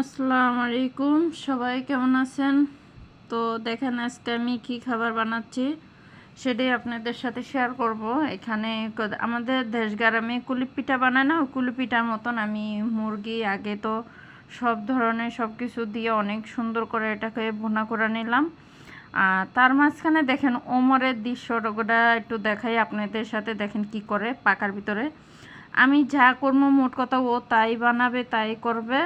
আসসালামু আলাইকুম। সবাই কেমন আছেন? তো দেখেন, আজকে আমি কি খাবার বানাচ্ছি সেটাই আপনাদের সাথে শেয়ার করব। এখানে আমাদের দেশ গ্রামে কুলি পিঠা বানায় না ওই কুলি পিঠার মতন আমি মুরগি, আগে তো সব ধরনের সব কিছু দিয়ে অনেক সুন্দর করে এটাকে ভুনা করে নিলাম। আর তার মাঝখানে দেখেন, ওমরের দৃশ্যটা একটু দেখাই আপনাদের সাথে, দেখেন কি করে পাকার ভিতরে। আমি যা করব মোট কথা ও তাই বানাবে, তাই করবে।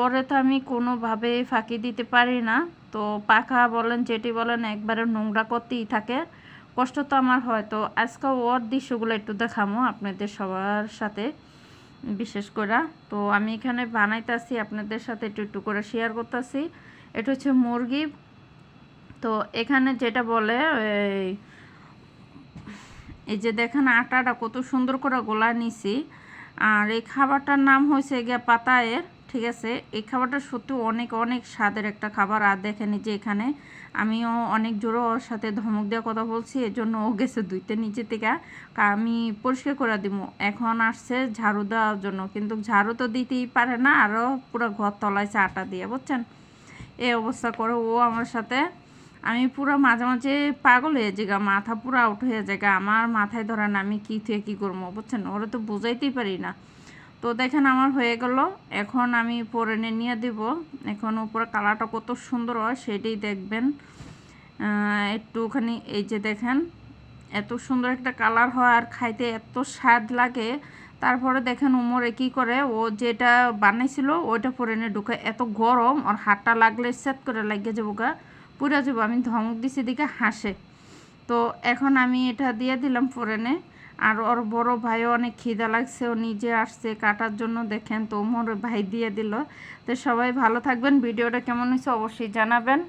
ওরে তো আমি কোনোভাবে ফাঁকি দিতে পারি না। তো পাখা বলেন যেটি বলেন, একবারে নোংরা করতেই থাকে। কষ্ট তো আমার হয়। তো আজকে ওর দৃশ্যগুলো একটু দেখামো আপনাদের সবার সাথে, বিশেষ করে। তো আমি এখানে বানাইতেছি, আপনাদের সাথে একটু একটু করে শেয়ার করতেছি। এটা হচ্ছে মুরগি। তো এখানে যেটা বলে, এই যে দেখেন আটাটা কত সুন্দর করে গোলা নিছি। আর এই খাবারটার নাম হয়েছে গিয়া পাতায়ের। ঠিক আছে এই খাবারটা সত্যি অনেক অনেক স্বাদের একটা খাবার। আর দেখেন যে এখানে আমিও অনেক জোরে ওর সাথে ধমক দেওয়া কথা বলছি এর জন্য ও গেছে দুইতে নিচে থেকে। আমি পরিষ্কার করে দিব এখন আসছে ঝাড়ু দেওয়ার জন্য। কিন্তু ঝাড়ু তো দিতেই পারে না আরও পুরো ঘর তলাইছে আটা দিয়ে বুঝছেন? এই অবস্থা করে ও আমার সাথে। আমি পুরো মাঝে মাঝে পাগল হয়ে গা, মাথা পুরো আউট হয়ে যায়। আমার মাথায় ধরেন আমি কী থেকে কী করব বুঝছেন? ওরা তো বোঝাইতেই পারি না। তো দেখেন আমার হয়ে গেল। এখন আমি পরে নিয়ে দিব। এখন উপরে কালারটা কত সুন্দর হয় সেটাই দেখবেন। একটুখানি এই যে দেখেন, এত সুন্দর একটা কালার হয় আর খাইতে এত স্বাদ লাগে। তারপরে দেখেন উমরে কি করে, ও যেটা বানাইছিল ওইটা পরে নিয়ে ঢুকে এত গরম আর হাতটা লাগলে সেট করে লাগিয়ে যাব গা পুরা যাব। আমি ধমক দিছি দিকে হাসে। তো এখন আমি এটা দিয়ে দিলাম ফোরেনে আর ওর বড় ভাইও অনেক খিদা লাগছে, ও নিজে আসছে, কাটার জন্য দেখেন তো ওমর ভাই দিয়ে দিল। তো সবাই ভালো থাকবেন, ভিডিওটা কেমন হয়েছে অবশ্যই জানাবেন।